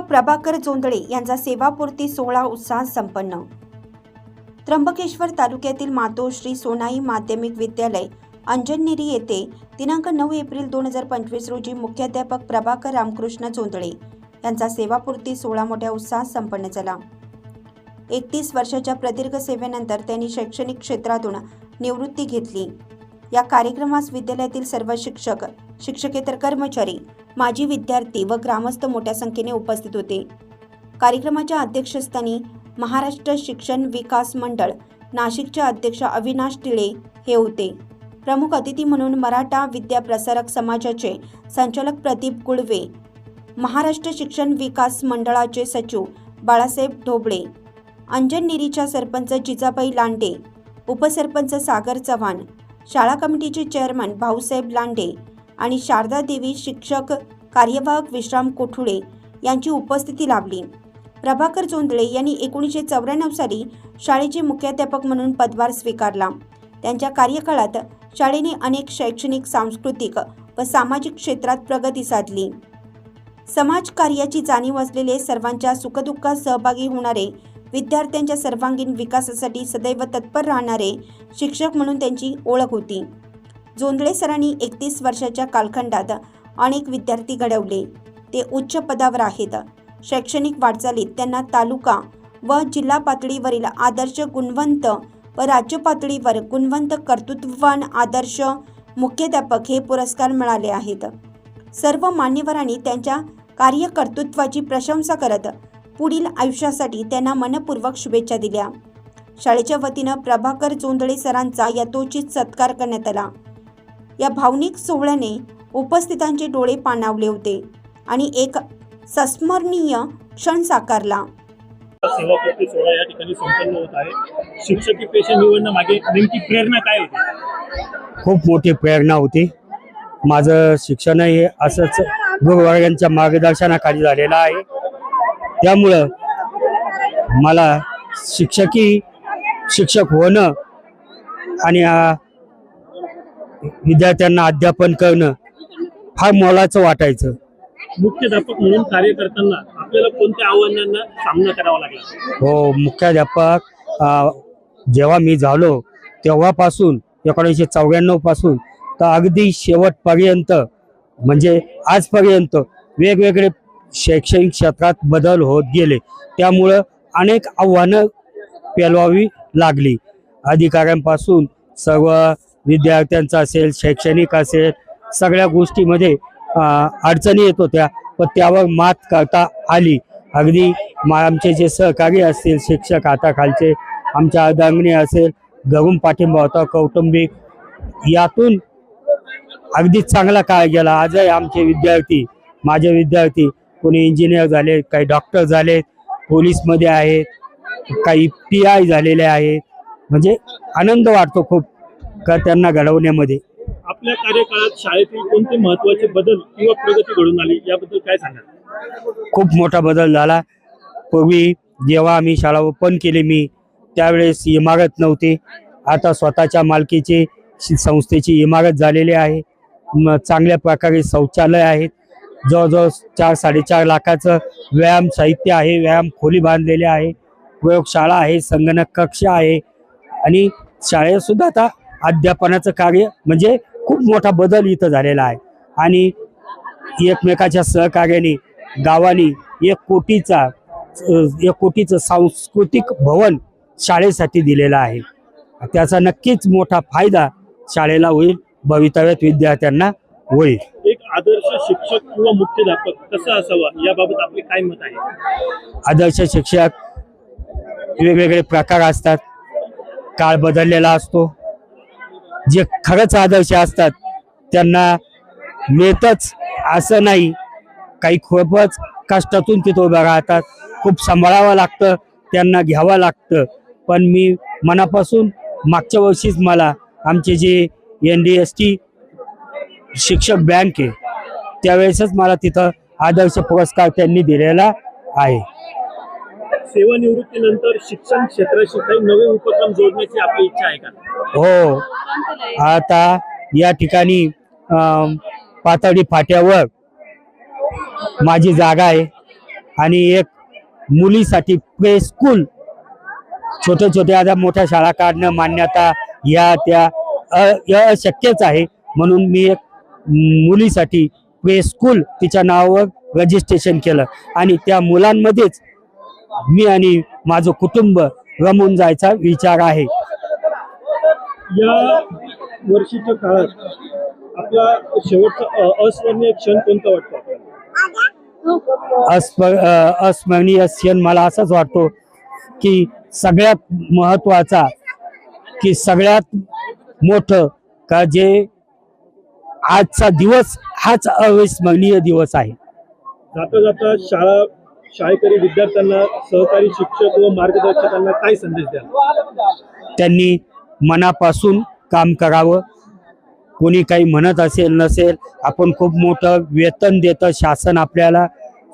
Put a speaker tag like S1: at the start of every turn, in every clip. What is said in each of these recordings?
S1: प्रभाकर जोंदळे यांचा सेवापूर्ती सोहळा उत्साहात संपन्न. त्र्यंबकेश्वर तालुक्यातील मातोश्री सोनाई माध्यमिक विद्यालय अंजनेरी येथे दिनांक नऊ एप्रिल दोन हजार पंचवीस रोजी मुख्याध्यापक प्रभाकर रामकृष्ण जोंदळे यांचा सेवापूर्ती सोहळा मोठ्या उत्साहात संपन्न झाला. एकतीस वर्षाच्या प्रदीर्घ सेवेनंतर त्यांनी शैक्षणिक क्षेत्रातून निवृत्ती घेतली. या कार्यक्रमास विद्यालयातील सर्व शिक्षक शिक्षकेतर कर्मचारी माजी विद्यार्थी व ग्रामस्थ मोठ्या संख्येने उपस्थित होते. कार्यक्रमाच्या अध्यक्षस्थानी महाराष्ट्र शिक्षण विकास मंडळ नाशिकचे अध्यक्ष अविनाश टिळे हे होते. प्रमुख अतिथी म्हणून मराठा विद्या प्रसारक समाजाचे संचालक प्रदीप गुळवे महाराष्ट्र शिक्षण विकास मंडळाचे सचिव बाळासाहेब ढोबळे अंजननेरीच्या सरपंच जिजाबाई लांडे उपसरपंच सागर चव्हाण शाळा कमिटीचे चेअरमन भाऊसाहेब लांडे आणि शारदा देवी शिक्षक कार्यवाहक विश्राम कोठुळे यांची उपस्थिती लाभली. प्रभाकर जोंधळे यांनी एकोणीसशे चौऱ्याण्णव साली शाळेचे मुख्याध्यापक म्हणून पदभार स्वीकारला. त्यांच्या कार्यकाळात शाळेने अनेक शैक्षणिक सांस्कृतिक व सामाजिक क्षेत्रात प्रगती साधली. समाजकार्याची जाणीव असलेले सर्वांच्या सुखदुःखात सहभागी होणारे विद्यार्थ्यांच्या सर्वांगीण विकासासाठी सदैव तत्पर राहणारे शिक्षक म्हणून त्यांची ओळख होती. जोंधळे सरांनी एकतीस वर्षाच्या कालखंडात अनेक विद्यार्थी घडवले. ते उच्च पदावर आहेत. शैक्षणिक वाटचालीत त्यांना तालुका व जिल्हा पातळीवरील आदर्श गुणवंत व राज्य पातळीवर गुणवंत कर्तृत्ववान आदर्श मुख्याध्यापक हे पुरस्कार मिळाले आहेत. सर्व मान्यवरांनी त्यांच्या कार्यकर्तृत्वाची प्रशंसा करत पुढील आयुष्यासाठी त्यांना मनपूर्वक शुभेच्छा दिल्या. शाळेच्या वतीनं प्रभाकर जोंधळे सरांचा यथोचित सत्कार करण्यात आला. या भावनिक सोहळ्याने उपस्थितांचे डोळे पाणावले होते आणि एक सस्मरणीय क्षण साकारला.
S2: सेवापूर्ती सोहळा या ठिकाणी संपन्न होत आहे. शिक्षकी पेशा निवडणं मागे नेमकी प्रेरणा काय होती?
S3: खूप मोठी प्रेरणा होती. माझं शिक्षण हे असंच गुरुवर्गांच्या मार्गदर्शनाखाली झालेलं आहे. त्यामुळं मला शिक्षकी शिक्षक होणं आणि आ, विद्यार्थ्यांना अध्यापन करणं फार मोलाचं वाटायचं.
S2: मुख्याध्यापक म्हणून कार्य करताना आपल्याला कोणत्या आव्हानांना सामना करावा लागला?
S3: हो मुख्याध्यापक जेव्हा मी झालो तेव्हापासून एकोणीसशे चौऱ्याण्णवपासून तर अगदी शेवटपर्यंत म्हणजे आजपर्यंत वेगवेगळे शैक्षणिक क्षेत्रात बदल होत गेले. त्यामुळं अनेक आव्हानं पेलवावी लागली. अधिकाऱ्यांपासून सर्व विद्यार्थ्यांचा असेल शैक्षणिक असेल सगळ्या गोष्टीमध्ये अडचणी येत होत्या. पण त्यावर मात करता आली. अगदी मा आमचे जे सहकारी असतील शिक्षक हाताखालचे आमच्या अर्धांगणी असेल घरून पाठिंबा होता कौटुंबिक. यातून अगदी चांगला काळ गेला. आजही आमचे विद्यार्थी माझे विद्यार्थी कोणी इंजिनियर झाले काही डॉक्टर झाले पोलीसमध्ये आहेत काही पी आय झालेले आहेत. म्हणजे आनंद वाटतो खूप. का त्यांना घडवण्यामध्ये?
S2: आपल्या कार्यकाळात शाळेतील कोणते महत्त्वाचे बदल किंवा प्रगती घडून आली याबद्दल काय सांगाल?
S3: खूप मोठा बदल झाला. पूर्वी जेव्हा आम्ही शाळा ओपन केली मी त्यावेळेस इमारत नव्हती. आता स्वतःच्या मालकीची संस्थेची इमारत झालेली आहे. चांगल्या प्रकारे शौचालय आहेत. जवळजवळ चार साडेचार लाखाचं व्यायाम साहित्य आहे व्यायाम खोली बांधलेली आहे. प्रयोगशाळा आहे संगणक कक्ष आहे. आणि शाळेत सुद्धा आता अध्यापनाचं कार्य म्हणजे खूप मोठा बदल इथं झालेला आहे. आणि एकमेकाच्या सहकार्याने गावाने एक कोटीचा एक कोटीचं सांस्कृतिक भवन शाळेसाठी दिलेलं आहे. त्याचा नक्कीच मोठा फायदा शाळेला होईल भवितव्यात विद्यार्थ्यांना होईल.
S2: एक आदर्श शिक्षक किंवा मुख्याध्यापक कसा असावा? याबाबत आपले काय मत आहे?
S3: आदर्श शिक्षक वेगवेगळे प्रकार असतात. काळ बदललेला असतो. जे खरंच आदर्श असतात त्यांना मिळतच. असं नाही. काही खूपच कष्टातून तिथं उभं राहतात. खूप सांभाळावं लागतं. त्यांना घ्यावं लागतं. पण मी मनापासून मागच्या वर्षीच मला आमचे जे एन डी एस टी शिक्षक बँक आहे त्यावेळेसच मला तिथं आदर्श पुरस्कार त्यांनी दिलेला आहे.
S2: सेवानिवृत्तीनंतर शिक्षण क्षेत्राशी काही नवे उपक्रम जोडण्याची आपली इच्छा आहे का?
S3: हो. आता या ठिकाणी पातळी फाट्यावर माझी जागा आहे. आणि एक मुलीसाठी प्ले स्कूल छोट्या छोट्या आता मोठ्या शाळा काढणं मान्यता या त्या अ- अशक्यच आहे. म्हणून मी एक मुलीसाठी प्ले स्कूल तिच्या नावावर रजिस्ट्रेशन केलं. आणि त्या मुलांमध्येच मी आणि माझं कुटुंब रमून जायचा विचार आहे.
S2: या वर्षीच्या काळात आपला शेवटचा अस्मरणीय क्षण कोणता वाटतो आपल्याला?
S3: अस्मरणीय क्षण मला असंच वाटतो की सगळ्यात महत्त्वाचा की सगळ्यात मोठं का जे आजचा दिवस हाच अविस्मरणीय दिवस आहे.
S2: जाता जाता शाळा शाळेकरी विद्यार्थ्यांना सहकारी शिक्षक व मार्गदर्शकांना काय संदेश द्याल?
S3: त्यांनी मनापासून काम करावं. कोणी काही म्हणत असेल नसेल आपण खूप मोठं वेतन देतं शासन आपल्याला.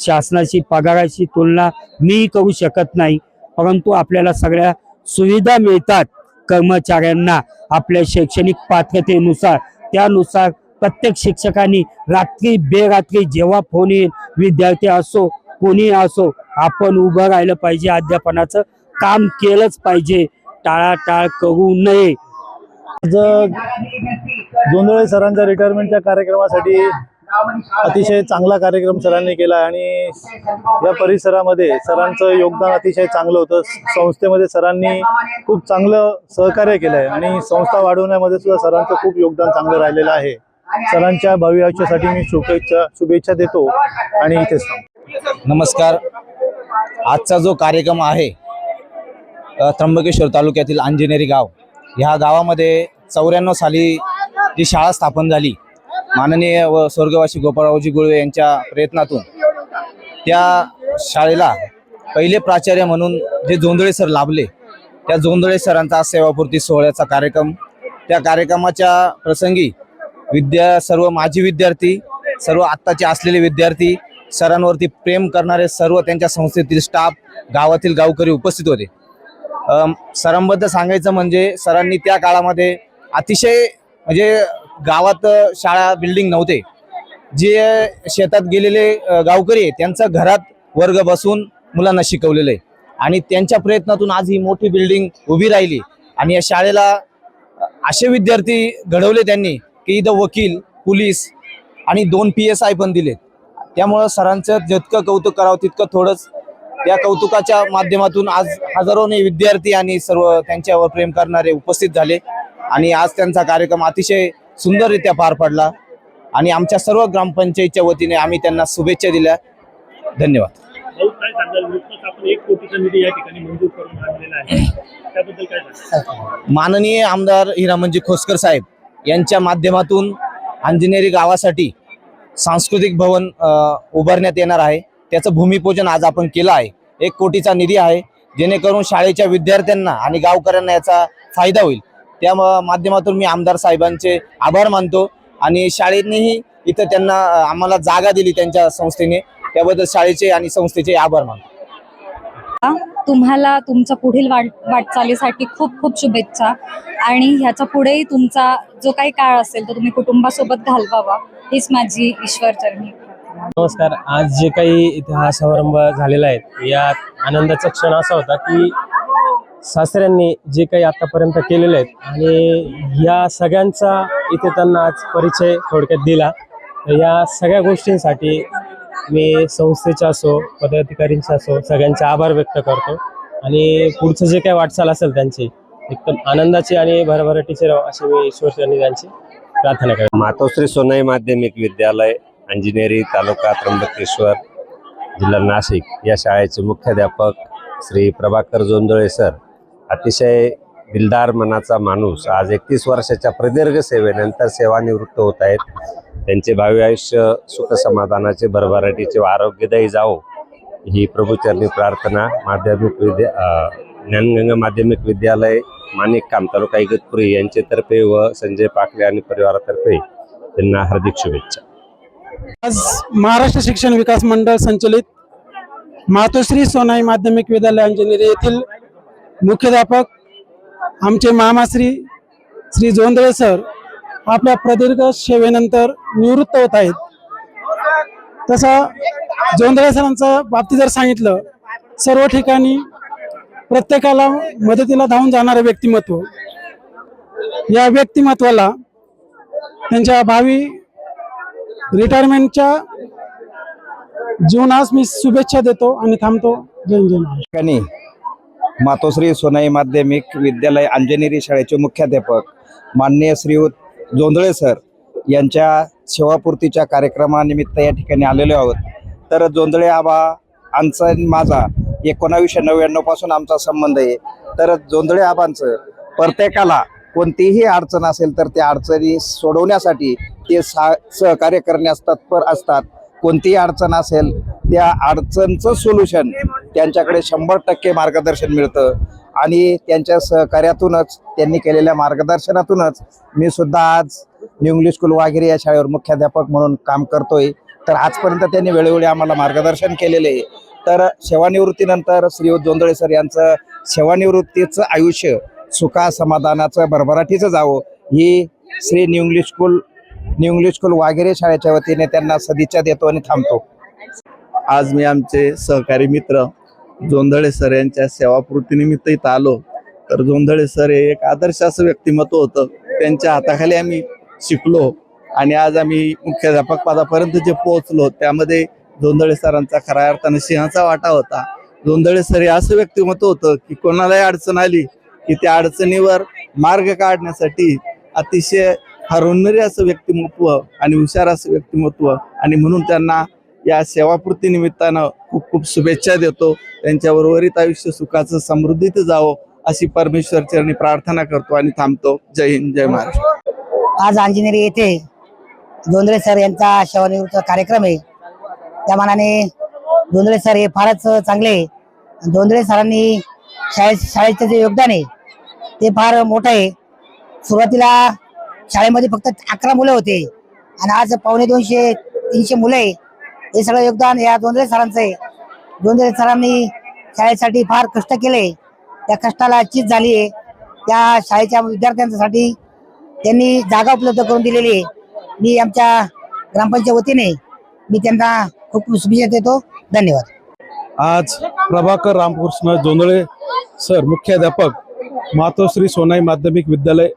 S3: शासनाची पगाराची तुलना मी करू शकत नाही. परंतु आपल्याला सगळ्या सुविधा मिळतात कर्मचाऱ्यांना आपल्या शैक्षणिक पात्रतेनुसार. त्यानुसार प्रत्येक शिक्षकांनी रात्री बेरात्री जेव्हा फोन येईल विद्यार्थी असो कोणी असो आपण उभं राहिलं पाहिजे अध्यापनाचं. काम केलंच पाहिजे. टाळाटाळ करू नये.
S4: जोंधळे सरांच्या रिटायरमेंटच्या कार्यक्रमासाठी अतिशय चांगला कार्यक्रम सरांनी केला आणि या परिसरामध्ये सरांचं योगदान अतिशय चांगलं होतं. संस्थेमध्ये सरांनी खूप चांगलं सहकार्य केलं आहे आणि संस्था वाढवण्यामध्ये सुद्धा सरांचं खूप योगदान चांगलं राहिलेलं आहे. सरांच्या भावी आयुष्यासाठी मी शुभेच्छा शुभेच्छा देतो आणि इथेच
S5: नमस्कार. आजचा जो कार्यक्रम आहे त्र्यंबकेश्वर तालुक्यातील अंजनेरी गाव. ह्या गावामध्ये चौऱ्याण्णव साली जी शाळा स्थापन झाली माननीय व स्वर्गवासी गोपाळरावजी गुळवे यांच्या प्रयत्नातून त्या शाळेला पहिले प्राचार्य म्हणून जे जोंधळे सर लाभले त्या जोंधळे सरांचा आज सेवापूर्ती सोहळ्याचा कार्यक्रम त्या कार्यक्रमाच्या प्रसंगी विद्या सर्व माजी विद्यार्थी सर्व आत्ताचे असलेले विद्यार्थी सरांवरती प्रेम करणारे सर्व त्यांच्या संस्थेतील स्टाफ गावातील गावकरी उपस्थित होते. सरांबद्दल सांगायचं म्हणजे सरांनी त्या काळामध्ये अतिशय म्हणजे गावात शाळा बिल्डिंग नव्हते. जे शेतात गेलेले गावकरी आहे त्यांचं घरात वर्ग बसून मुलांना शिकवलेलं आहे. आणि त्यांच्या प्रयत्नातून आज ही मोठी बिल्डिंग उभी राहिली. आणि या शाळेला असे विद्यार्थी घडवले त्यांनी की इथं वकील पोलीस आणि दोन पी एस आय पण दिलेत. त्यामुळं सरांचं जितकं कौतुक करावं तितकं थोडंच त्या कौतुकाच्या माध्यमातून आज हजारोने विद्यार्थी आणि सर्व त्यांच्यावर प्रेम करणारे उपस्थित झाले. आणि आज त्यांचा कार्यक्रम अतिशय सुंदररित्या पार पडला. आणि आमच्या सर्व ग्रामपंचायतच्या वतीने आम्ही त्यांना शुभेच्छा दिल्या. धन्यवाद.
S2: या
S5: माननीय आमदार हिरामनजी खोसकर साहेब यांच्या माध्यमातून अंजनेरी गावासाठी सांस्कृतिक भवन उभारण्यात येणार आहे. त्याचं भूमिपूजन आज आपण केलं आहे. एक कोटीचा निधी आहे. जेणेकरून शाळेच्या विद्यार्थ्यांना आणि गावकऱ्यांना याचा फायदा होईल. त्या माध्यमातून मी आमदार साहेबांचे आभार मानतो आणि शाळेनेही इथं त्यांना आम्हाला जागा दिली त्यांच्या संस्थेने. त्याबद्दल शाळेचे आणि संस्थेचे आभार मानतो.
S6: तुम्हाला तुमच्या पुढील वाट वाटचालीसाठी खूप खूप शुभेच्छा. आणि ह्याच्या पुढेही तुमचा जो काही काळ असेल तो तुम्ही कुटुंबासोबत घालवावा. हीच माझी ईश्वर चरणी
S7: नमस्कार. आज जे काही इतिहास समारंभ झालेला आहे यात आनंदाचा क्षण असा होता की सासऱ्यांनी जे काही आतापर्यंत केलेले आहेत आणि या सगळ्यांचा इथे त्यांना आज परिचय थोडक्यात दिला. या सगळ्या गोष्टींसाठी मी संस्थेचा असो पदाधिकारींचा असो सगळ्यांचे आभार व्यक्त करतो. आणि पुढचं जे काही वाटचाल असेल त्यांची एकदम आनंदाची आणि भरभराटीची राहो अशी मी ईश्वरचरणी त्यांची प्रार्थना करतो.
S8: मातोश्री सोनाई माध्यमिक विद्यालय. अंजिनेरी तालुका त्र्यंबकेश्वर जिल्हा नाशिक या शाळेचे मुख्याध्यापक श्री प्रभाकर जोंदळे सर. अतिशय दिलदार मनाचा माणूस आज एकतीस वर्षाच्या प्रदीर्घ सेवेनंतर सेवानिवृत्त होत आहेत. त्यांचे भावी आयुष्य सुख समाधानाचे भरभराटीचे व आरोग्यदायी जावो ही प्रभूचरणी प्रार्थना माध्यमिक विद्या ज्ञानगंगा माध्यमिक विद्यालय माणिक काम तालुका इगतपुरी यांच्यातर्फे व संजय पाकले आणि परिवारातर्फे त्यांना हार्दिक शुभेच्छा.
S9: आज महाराष्ट्र शिक्षण विकास मंडळ संचलित मातोश्री सोनाई माध्यमिक विद्यालय अंजनेरी येथील मुख्याध्यापक आमचे मामाश्री श्री जोंधळे सर आपल्या प्रदीर्घ सेवेनंतर निवृत्त होत आहेत. तसं जोंधळे सरांच्या बाबतीत जर सांगितलं सर्व ठिकाणी प्रत्येकाला मदतीला धावून जाणारं व्यक्तिमत्व. या व्यक्तिमत्वाला त्यांच्या भावी रिटायरमेंटच्या जीवनास मी शुभेच्छा देतो आणि थांबतो. जय जय
S5: ठिकाणी मातोश्री सोनाई माध्यमिक विद्यालय अंजनेरी शाळेचे मुख्याध्यापक माननीय श्रीयुत जोंधळे सर यांच्या सेवापूर्तीच्या कार्यक्रमानिमित्त या ठिकाणी आलेलो आहोत. तर जोंधळे आबा आमचा माझा एकोणावीसशे नव्याण्णवपासून आमचा संबंध आहे. तर जोंधळे आबांचं प्रत्येकाला कोणतीही अडचण असेल तर त्या अडचणी सोडवण्यासाठी ते सा सहकार्य करण्यास तत्पर असतात. कोणतीही अडचण असेल त्या अडचणचं सोल्युशन त्यांच्याकडे शंभर टक्के मार्गदर्शन मिळतं. आणि त्यांच्या सहकार्यातूनच त्यांनी केलेल्या मार्गदर्शनातूनच मी सुद्धा आज न्यू इंग्लिश स्कूल वाघेरे या शाळेवर मुख्याध्यापक म्हणून काम करतोय. तर आजपर्यंत त्यांनी वेळोवेळी आम्हाला मार्गदर्शन केलेले आहे. तर सेवानिवृत्तीनंतर श्रीयुत जोंदळे सर यांचं सेवानिवृत्तीचं आयुष्य सुखा समाधानाचं भरभराटीचं जावं. ही Shri new English school new English school वागेरे शाळेच्या वतीने त्यांना सदिच्छा देतो आणि थांबतो.
S4: आज मी आमचे सहकारी मित्र जोंधळे सर यांच्या सेवापूर्तीनिमित्त इथं आलो. तर जोंधळे सर हे एक आदर्श असं व्यक्तिमत्व होतं. त्यांच्या हाताखाली आम्ही शिकलो आणि आज आम्ही मुख्याध्यापक पदापर्यंत जे पोहोचलो त्यामध्ये जोंधळे सरांचा खऱ्या अर्थाने सिंहाचा वाटा होता. जोंधळे सर हे असं व्यक्तिमत्व होतं की कोणालाही अडचण आली की त्या अडचणीवर मार्ग काढण्यासाठी अतिशय हरवणारे असं व्यक्तिमत्व आणि हुशार असं व्यक्तिमत्व आणि म्हणून त्यांना या सेवापूर्ती निमित्तानं खूप खूप शुभेच्छा देतो. त्यांच्याबरोबरित आयुष्य सुखाचं समृद्धीत जावं अशी परमेश्वर चरणी प्रार्थना करतो आणि थांबतो. जय हिंद जय महाराष्ट्र.
S10: आज अंजनेरी येथे धोंद्रे सर यांचा सेवानिवृत्त कार्यक्रम आहे. त्या मानाने धोंद्रे सर हे फारच चांगले. आहे. सरांनी शाळे शाळेचं जे योगदान आहे ते फार मोठं आहे. सुरुवातीला शाळेमध्ये फक्त अकरा मुलं होते आणि आज पावणे दोनशे तीनशे मुलं आहे. हे सगळं योगदान या जोंधळे सरांचं आहे. जोंधळे सरांनी शाळेसाठी फार कष्ट केले त्या कष्टाला चीज झाली आहे. त्या शाळेच्या विद्यार्थ्यांसाठी त्यांनी जागा उपलब्ध करून दिलेली आहे. मी आमच्या ग्रामपंचायत वतीने मी त्यांना खूप खूप शुभेच्छा देतो. धन्यवाद.
S4: आज प्रभाकर रामकृष्ण जोंधळे सर मुख्याध्यापक मातोश्री सोनाई माध्यमिक विद्यालय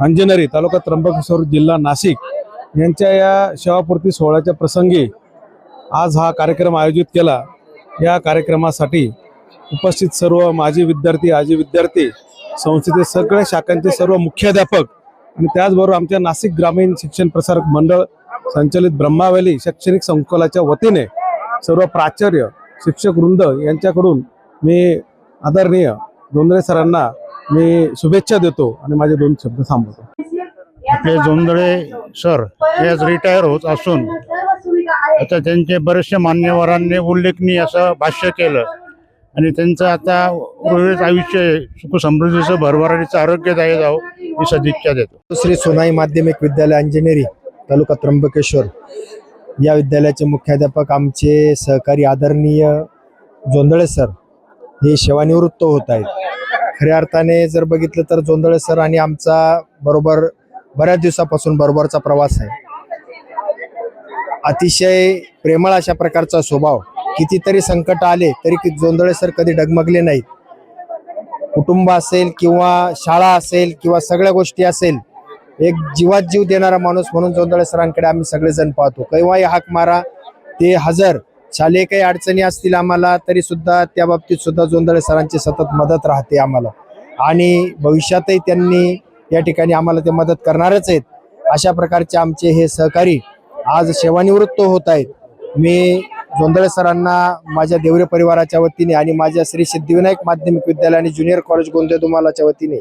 S4: अंजनेरी तालुका त्र्यंबकेश्वर जिल्हा नाशिक यांच्या या सेवापूर्ती सोहळ्याच्या प्रसंगी आज हा कार्यक्रम आयोजित केला. या कार्यक्रमासाठी उपस्थित सर्व माजी विद्यार्थी आजी विद्यार्थी संस्थेचे सगळ्या शाखांचे सर्व मुख्याध्यापक आणि त्याचबरोबर आमच्या नाशिक ग्रामीण शिक्षण प्रसारक मंडळ संचलित ब्रह्मावली शैक्षणिक संकुलाच्या वतीने सर्व प्राचार्य शिक्षक वृंद यांच्याकडून मी आदरणीय जोंधळे सरांना मी शुभेच्छा देतो आणि माझे दोन शब्द थांबवतो
S11: आपले जोंधळे सर हे आज रिटायर होत असून आता त्यांचे बरेचसे मान्यवरांनी उल्लेखनीय असं भाष्य केलं. आणि त्यांचं आता उर्वरित आयुष्य सुख समृद्धीचं भरभराटीचं आरोग्यदायी जावं ही सदिच्छा देतो.
S12: श्री सोनाई माध्यमिक विद्यालय अंजनेरी तालुका त्र्यंबकेश्वर. या विद्यालयाचे मुख्याध्यापक आमचे सहकारी आदरणीय जोंधळे सर हे सेवानिवृत्त होत आहेत. खऱ्या अर्थाने जर बघितलं तर जोंधळे सर आणि आमचा बरोबर बऱ्याच दिवसापासून बरोबरचा प्रवास आहे. अतिशय प्रेमळ अशा प्रकारचा स्वभाव. कितीतरी संकट आले तरी की जोंधळे सर कधी डगमगले नाहीत. कुटुंब असेल किंवा शाळा असेल किंवा सगळ्या गोष्टी असेल एक जीवात जीव देणारा माणूस म्हणून जोंधळे सरांकडे आम्ही सगळेजण पाहतो. केव्हाही हाक मारा ते हजर शालेय काही अडचणी असतील आम्हाला तरी सुद्धा त्या बाबतीत सुद्धा जोंधळे सरांची सतत मदत राहते आम्हाला. आणि भविष्यातही त्यांनी या ठिकाणी आम्हाला ते मदत करणारच आहेत. अशा प्रकारचे आमचे हे सहकारी आज सेवानिवृत्त होत आहेत. मी जोंधळे सरांना माझ्या देवरे परिवाराच्या वतीने आणि माझ्या श्री सिद्धिविनायक माध्यमिक विद्यालय आणि ज्युनियर कॉलेज गोंदिया दुमालाच्या वतीने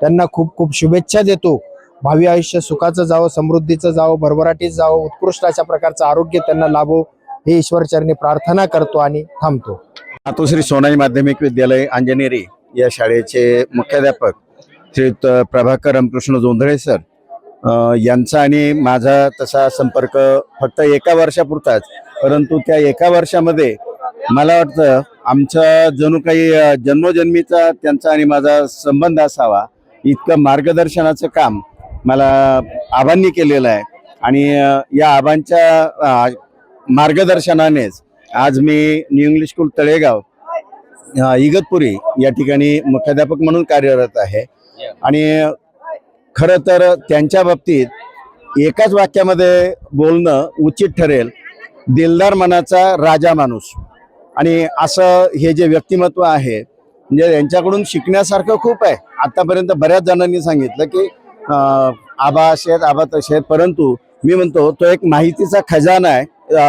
S12: त्यांना खूप खूप शुभेच्छा देतो. भावी आयुष्य सुखाचं जावं समृद्धीचं जावं भरभराटीचं जावं उत्कृष्ट अशा प्रकारचं आरोग्य त्यांना लाभो. हे ईश्वरचरणी प्रार्थना करतो आणि थांबतो.
S11: मातोश्री सोनाई माध्यमिक विद्यालय अंजनेरी या शाळेचे मुख्याध्यापक श्रीयुत प्रभाकर रामकृष्ण जोंधळे सर यांचा आणि माझा तसा संपर्क फक्त एका वर्षापुरताच परंतु त्या एका वर्षामध्ये मला वाटतं आमचा जणू काही जन्मजन्मीचा जन्मोजन्मीचा त्यांचा आणि माझा संबंध असावा इतकं मार्गदर्शनाचं काम मला आबांनी केलेलं आहे. आणि या आबांच्या मार्गदर्शनानेच आज मी new English school Talegaon Igatpuri या ठिकाणी मुख्याध्यापक म्हणून कार्यरत आहे. आणि खरं तर त्यांच्या बाबतीत एकाच वाक्यामध्ये बोलणं उचित ठरेल. दिलदार मनाचा राजा माणूस. आणि असं हे जे व्यक्तिमत्व आहे म्हणजे यांच्याकडून शिकण्यासारखं खूप आहे. आतापर्यंत बऱ्याच जणांनी सांगितलं की आबा असे आहेत आबा तसे आहेत परंतु मी म्हणतो तो एक माहितीचा खजाना आहे.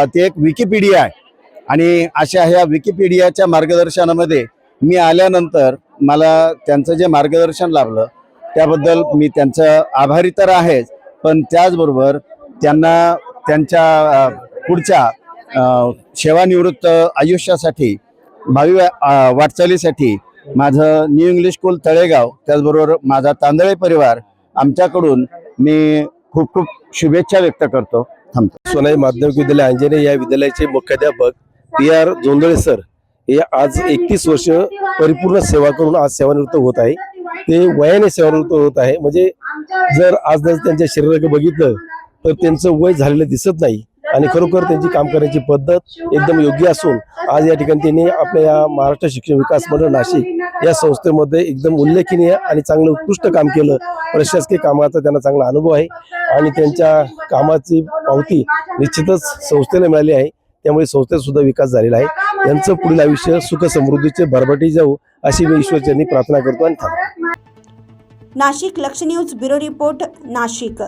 S11: ते एक विकिपीडिया आहे. आणि अशा ह्या विकिपीडियाच्या मार्गदर्शनामध्ये मी आल्यानंतर मला त्यांचं जे मार्गदर्शन लाभलं त्याबद्दल मी त्यांचं आभारी तर आहेच पण त्याचबरोबर त्यांना त्यांच्या पुढच्या सेवानिवृत्त आयुष्यासाठी भावी वाटचालीसाठी माझं न्यू इंग्लिश स्कूल तळेगाव त्याचबरोबर माझा तांदळे परिवार आमच्याकडून मी खूप खूप शुभेच्छा व्यक्त करतो. थांबतो
S7: सोनाई माध्यमिक विद्यालय अंजने या विद्यालयाचे मुख्याध्यापक पी आर जोंधळे सर हे आज एकतीस वर्ष परिपूर्ण सेवा करून आज सेवानिवृत्त होत आहे. ते वयाने सेवानिवृत्त होत आहे. म्हणजे जर आज जर त्यांच्या शरीराकडे बघितलं तर त्यांचं वय झालेलं दिसत नाही. आणि खरोखर त्यांची काम करण्याची पद्धत एकदम योग्य असून आज या ठिकाणी त्यांनी आपल्या या महाराष्ट्र शिक्षण विकास मंडळ नाशिक या संस्थेमध्ये एकदम उल्लेखनीय आणि चांगलं उत्कृष्ट काम केलं. प्रशासकीय कामाचा त्यांना चांगला अनुभव आहे. आणि त्यांच्या कामाची पावती निश्चितच संस्थेला मिळाली आहे. त्यामुळे संस्थेत सुद्धा विकास झालेला आहे. यांचं पुढील आयुष्य सुख समृद्धीचे भरभटी जाऊ अशी मी ईश्वरचरणी प्रार्थना करतो आणि थांबतो.
S1: नाशिक लक्ष न्यूज ब्युरो रिपोर्ट नाशिक.